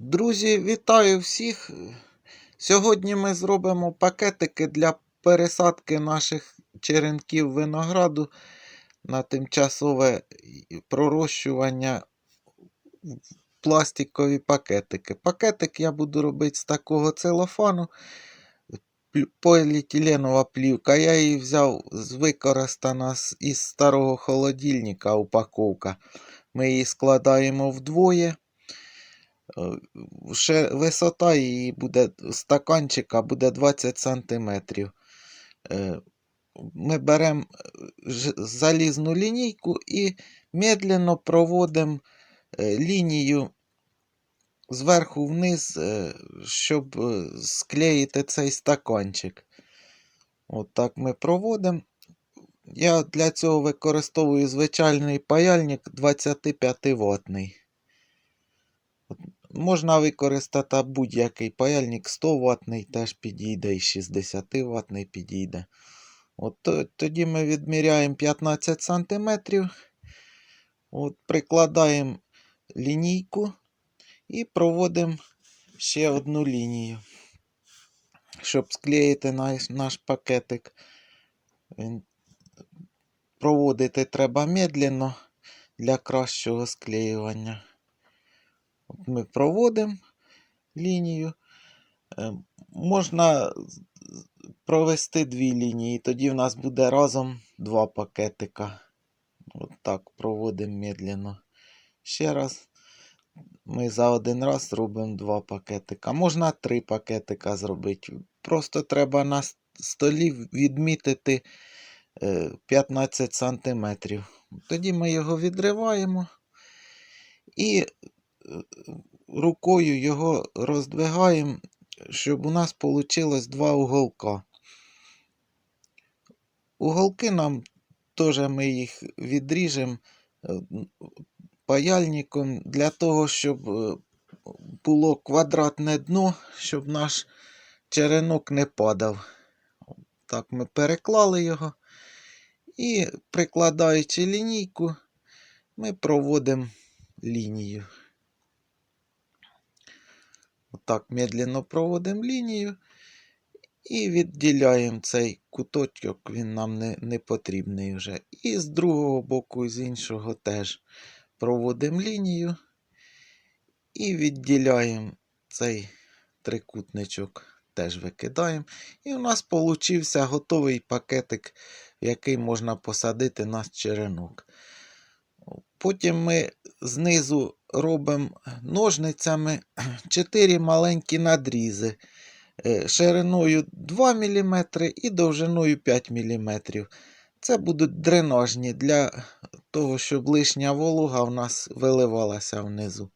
Друзі, вітаю всіх! Сьогодні ми зробимо пакетики для пересадки наших черенків винограду на тимчасове пророщування пластикові пакетики. Пакетик я буду робити з такого целофану. Поліетиленова плівка. Я її взяв з використана із старого холодильника упаковка. Ми її складаємо вдвоє. Е, Ще висота її буде стаканчика буде 20 см. Ми беремо залізну лінійку і медленно проводимо е, лінію зверху вниз, е, щоб е, склеїти цей стаканчик. От так ми проводимо. Я для цього використовую звичайний паяльник 25 ватний. Можна використати будь-який паяльник 100 ватний теж підійде, і 60 ватний підійде. От тоді ми відміряємо 15 см. От, прикладаємо лінійку і проводимо ще одну лінію, щоб склеїти наш, наш пакетик. Проводити треба медленно для кращого склеювання. Ми проводимо лінію. Е, Можна провести дві лінії, тоді в нас буде разом два пакетика. От так проводимо медленно. Ще раз. Ми за один раз робимо два пакетика. Можна три пакетика зробити. Просто треба на столі відмітити е, 15 см. Тоді ми його відриваємо і е, рукою його роздвигаємо, щоб у нас вийшло два уголка. Уголки нам теж ми їх відріжемо е, паяльником для того, щоб е, було квадратне дно, щоб наш черенок не падав. Так ми переклали його. І прикладаючи лінійку, ми проводимо лінію. Отак медленно проводимо лінію і відділяємо цей куточок, він нам не, не потрібний вже. І з другого боку, і з іншого теж проводимо лінію і відділяємо цей трикутничок, теж викидаємо. І у нас получився готовий пакетик, в який можна посадити наш черенок. Потім ми знизу робимо ножницями 4 маленькі надрізи е, шириною 2 мм і довжиною 5 мм. Це будуть дренажні для того, щоб лишня волога в нас виливалася внизу.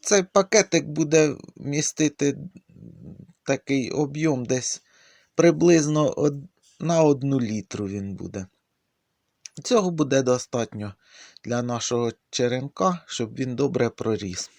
Цей пакетик буде містити такий об'єм десь приблизно на 1 літру він буде. Цього буде достатньо для нашого черенка, щоб він добре проріс.